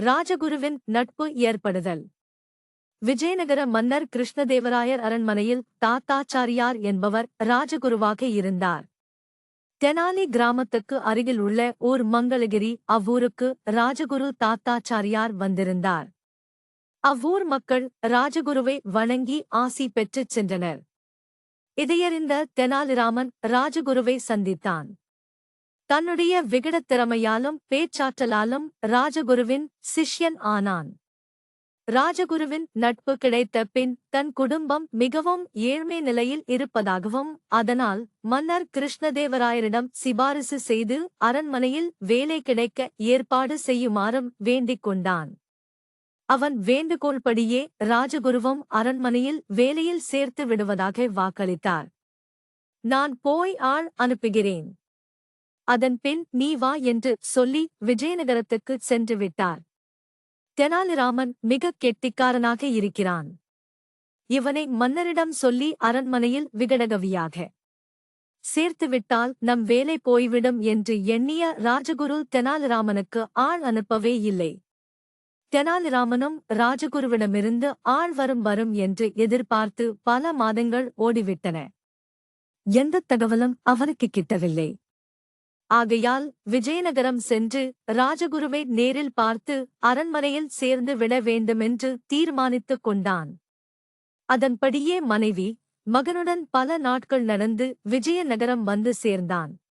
ராஜகுருவின் நட்பு ஏற்படுதல். விஜயநகர மன்னர் கிருஷ்ணதேவராயர் அரண்மனையில் தாத்தாச்சாரியார் என்பவர் ராஜகுருவாக இருந்தார். தெனாலி கிராமத்துக்கு அருகில் உள்ள ஊர் மங்களகிரி அவ்வூருக்கு ராஜகுரு தாத்தாச்சாரியார் வந்திருந்தார். அவ்வூர் மக்கள் ராஜகுருவை வணங்கி ஆசி பெற்றுச் சென்றனர். இதையறிந்த தெனாலிராமன் ராஜகுருவை சந்தித்தான். தன்னுடைய விகடத் திறமையாலும் பேச்சாற்றலாலும் ராஜகுருவின் சிஷ்யன் ஆனான். ராஜகுருவின் நட்பு கிடைத்த பின் தன் குடும்பம் மிகவும் ஏழ்மை நிலையில் இருப்பதாகவும் அதனால் மன்னர் கிருஷ்ணதேவராயரிடம் சிபாரிசு செய்து அரண்மனையில் வேலை கிடைக்க ஏற்பாடு செய்யுமாறும் வேண்டிக் கொண்டான். அவன் வேண்டுகோள்படியே ராஜகுருவும் அரண்மனையில் வேலையில் சேர்த்து விடுவதாக வாக்களித்தார். நான் போய் ஆள் அனுப்புகிறேன். அதன் பின் நீ வா என்று சொல்லி விஜயநகரத்துக்கு சென்று விட்டார். தெனாலிராமன் மிகக் கெட்டிக்காரனாக இருக்கிறான். இவனை மன்னரிடம் சொல்லி அரண்மனையில் விகடகவியாக சேர்த்துவிட்டால் நம் வேலை போய்விடும் என்று எண்ணிய ராஜகுரு தெனாலிராமனுக்கு ஆள் அனுப்பவே இல்லை. தெனாலிராமனும் ராஜகுருவிடமிருந்து ஆள் வரும் வரும் என்று எதிர்பார்த்து பல மாதங்கள் ஓடிவிட்டன. எந்தத் தகவலும் அவனுக்கு கிட்டவில்லை. ஆகையால் விஜயநகரம் சென்று ராஜகுருவை நேரில் பார்த்து அரண்மனையில் சேர்ந்து விட வேண்டுமென்று தீர்மானித்துக் கொண்டான். அதன்படியே மனைவி மகனுடன் பல நாட்கள் நடந்து விஜயநகரம் வந்து சேர்ந்தான்.